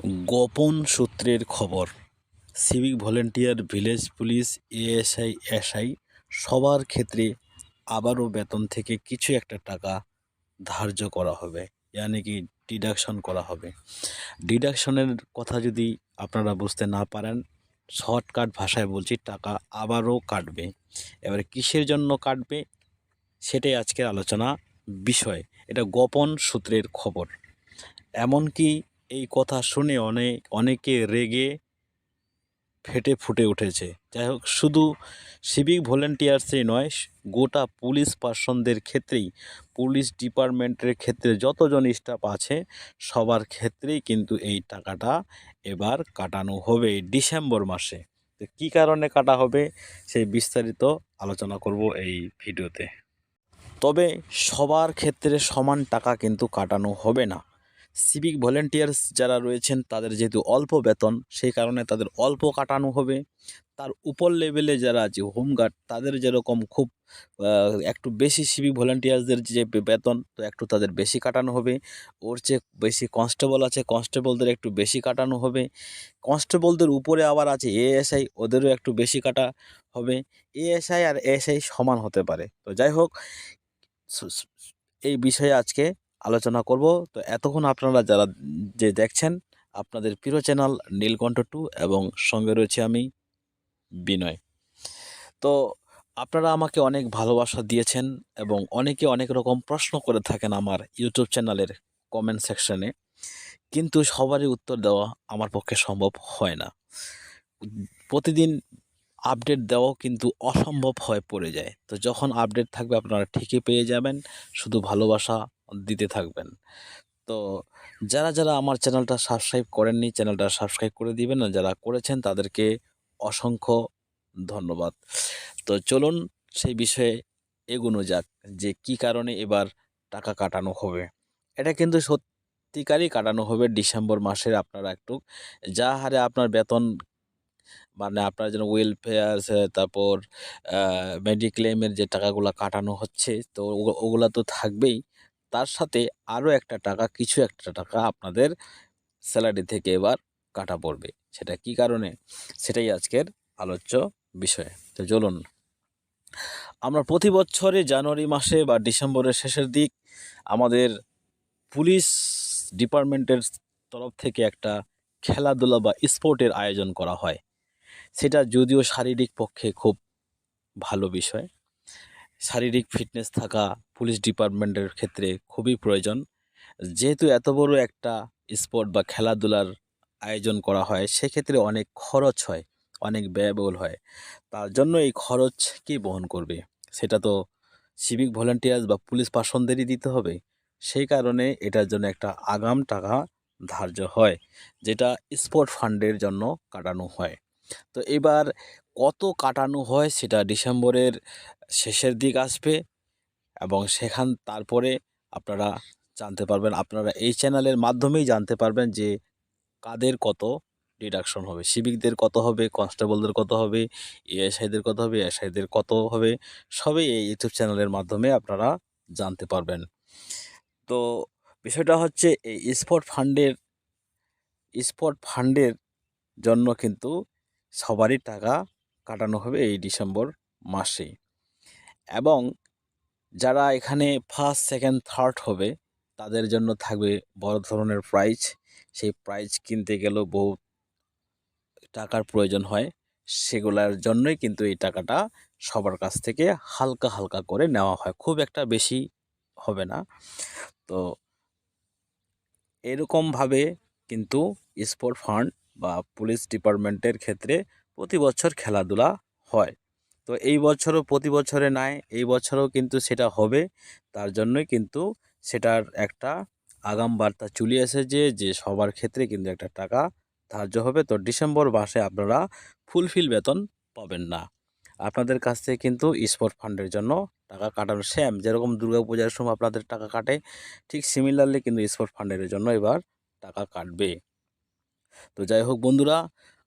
গোপন সূত্রের খবর, civic volunteer, village police, ASI, SI সবার ক্ষেত্রে আবারও বেতন থেকে কিছু একটা টাকা ধার্য করা হবে ইয়ানি কি ডিডাকশন করা হবে। ডিডাকশনের কথা যদি আপনারা বুঝতে না পারেন, শর্টকাট ভাষায় বলছি, টাকা আবারও কাটবে। এবারে কিসের জন্য কাটবে, সেটাই আজকের আলোচনা বিষয়, এটা গোপন সূত্রের খবর। এমনকি এই কথা শুনে অনেক অনেকে রেগে ফেটে ফুটে উঠেছে। যাই হোক, শুধু সিভিক ভলেন্টিয়ার্সই নয় গোটা পুলিশ পার্সনদের ক্ষেত্রেই, পুলিশ ডিপার্টমেন্টের ক্ষেত্রে যতজন স্টাফ আছে, সবার ক্ষেত্রেই কিন্তু এই টাকাটা এবার কাটানো হবে ডিসেম্বর মাসে। তো কী কারণে কাটা হবে সেই বিস্তারিত আলোচনা করব এই ভিডিওতে। তবে সবার ক্ষেত্রে সমান টাকা কিন্তু কাটানো হবে না। সিভিক ভলেন্টিয়ার্স যারা রয়েছেন, তাদের যেহেতু অল্প বেতন, সেই কারণে তাদের অল্প কাটানো হবে। তার উপর লেভেলে যারা আছে হোমগার্ড তাদের যেরকম খুব একটু বেশি সিভিক ভলেন্টিয়ার্সদের যে বেতন, তো একটু তাদের বেশি কাটানো হবে। ওর চেয়ে বেশি কনস্টেবল আছে কনস্টেবলদের একটু বেশি কাটানো হবে। কনস্টেবলদের উপরে আবার আছে এএসআই ওদেরও একটু বেশি কাটা হবে। এএসআই আর এএসআই সমান হতে পারে। তো যাই হোক এই বিষয়ে আজকে আলোচনা করব। তো এতক্ষণ আপনারা যারা যে দেখছেন, আপনাদের প্রিয় চ্যানেল নীলকণ্ঠ টু এবং সঙ্গে রয়েছে আমি বিনয়। তো আপনারা আমাকে অনেক ভালোবাসা দিয়েছেন এবং অনেকে অনেক রকম প্রশ্ন করে থাকেন আমার ইউটিউব চ্যানেলের কমেন্ট সেকশনে কিন্তু সবারই উত্তর দেওয়া আমার পক্ষে সম্ভব হয় না। প্রতিদিন আপডেট দেওয়াও কিন্তু অসম্ভব হয়ে পড়ে যায়। তো যখন আপডেট থাকবে আপনারা ঠিকই পেয়ে যাবেন। শুধু ভালোবাসা দিতে থাকবেন। তো যারা যারা আমার চ্যানেলটা সাবস্ক্রাইব করেননি, চ্যানেলটা সাবস্ক্রাইব করে দিবেন আর যারা করেছেন তাদেরকে অসংখ্য ধন্যবাদ। তো চলুন সেই বিষয়ে এগোনো যাক যে কি কারণে এবার টাকা কাটানো হবে। এটা কিন্তু সত্যিকারই কাটানো হবে ডিসেম্বর মাসের আপনারা একটু যা হারে আপনার বেতন মানে আপনার যেন ওয়েলফেয়ার তারপর মেডিক্লেমের যে টাকাগুলো কাটানো হচ্ছে, তো ওগু- ওগুলা তো থাকবেই। তার সাথে আরও একটা টাকা, কিছু একটা টাকা আপনাদের স্যালারি থেকে এবার কাটা পড়বে। সেটা কি কারণে? সেটাই আজকের আলোচ্য বিষয়। তো চলুন, আমরা প্রতি বছরে জানুয়ারি মাসে বা ডিসেম্বরের শেষের দিক আমাদের পুলিশ ডিপার্টমেন্টের তরফ থেকে একটা খেলাধুলা বা স্পোর্টের আয়োজন করা হয়। সেটা যদিও শারীরিক পক্ষে খুব ভালো বিষয়। শারীরিক ফিটনেস থাকা পুলিশ ডিপার্টমেন্টের ক্ষেত্রে খুবই প্রয়োজন। যেহেতু এত বড় একটা স্পোর্ট বা খেলাধুলার আয়োজন করা হয়, সেক্ষেত্রে অনেক খরচ হয়, অনেক ব্যয়বহুল হয়। তার জন্য এই খরচ কে বহন করবে? সেটা তো সিভিক ভলেন্টিয়ার্স বা পুলিশ পার্সনদেরই দিতে হবে। সেই কারণে এটার জন্য একটা আগাম টাকা ধার্য হয়, যেটা স্পোর্ট ফান্ডের জন্য কাটানো হয়। তো এবার কত কাটানো হয় সেটা ডিসেম্বরের শেষের দিক আসবে এবং সেখান, তারপরে আপনারা জানতে পারবেন, আপনারা এই চ্যানেলের মাধ্যমেই জানতে পারবেন যে কাদের কত ডিডাকশন হবে। সিভিকদের কত হবে, কনস্টেবলদের কত হবে, এএসআইদের কত হবে এসআইদের কত হবে, সবই এই ইউটিউব চ্যানেলের মাধ্যমে আপনারা জানতে পারবেন। তো বিষয়টা হচ্ছে এই স্পট ফান্ডের স্পট ফান্ডের জন্য কিন্তু সবারই টাকা কাটানো হবে এই ডিসেম্বর মাসে এবং যারা এখানে ফার্স্ট সেকেন্ড থার্ড হবে, তাদের জন্য থাকবে বড় ধরনের প্রাইজ সেই প্রাইজ কিনতে গেলেও বহু টাকার প্রয়োজন হয়। সেগুলোর জন্যই কিন্তু এই টাকাটা সবার কাছ থেকে হালকা হালকা করে নেওয়া হয়। খুব একটা বেশি হবে না। তো এরকমভাবে কিন্তু স্পোর্ট ফান্ড বা পুলিশ ডিপার্টমেন্টের ক্ষেত্রে প্রতি বছর খেলাধুলা হয়। তো এই বছরও প্রতি বছরে নাই, এই বছরও কিন্তু সেটা হবে। তার জন্যই কিন্তু সেটার একটা আগাম বার্তা চলে এসেছে যে সবার ক্ষেত্রে কিন্তু একটা টাকা ধার্য হবে। তো ডিসেম্বর মাসে আপনারা ফুলফিল বেতন পাবেন না। আপনাদের কাছ থেকে কিন্তু স্পোর্ট ফান্ডের জন্য টাকা কাটানো সেম যেরকম দুর্গা পূজার সময় আপনাদের টাকা কাটে, ঠিক সিমিলারলি কিন্তু স্পোর্ট ফান্ডের জন্য এবার টাকা কাটবে। তো যাই হোক বন্ধুরা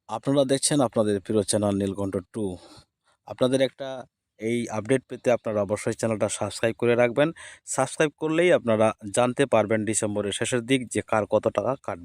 আপনারা দেখছেন আপনাদের প্রিয় চ্যানেল নীলকণ্ঠ টু। আপনাদের একটা এই আপডেট পেতে আপনারা অবশ্যই চ্যানেলটা সাবস্ক্রাইব করে রাখবেন। সাবস্ক্রাইব করলেই আপনারা জানতে পারবেন ডিসেম্বরের শেষের দিক যে কার কত টাকা কাটবে।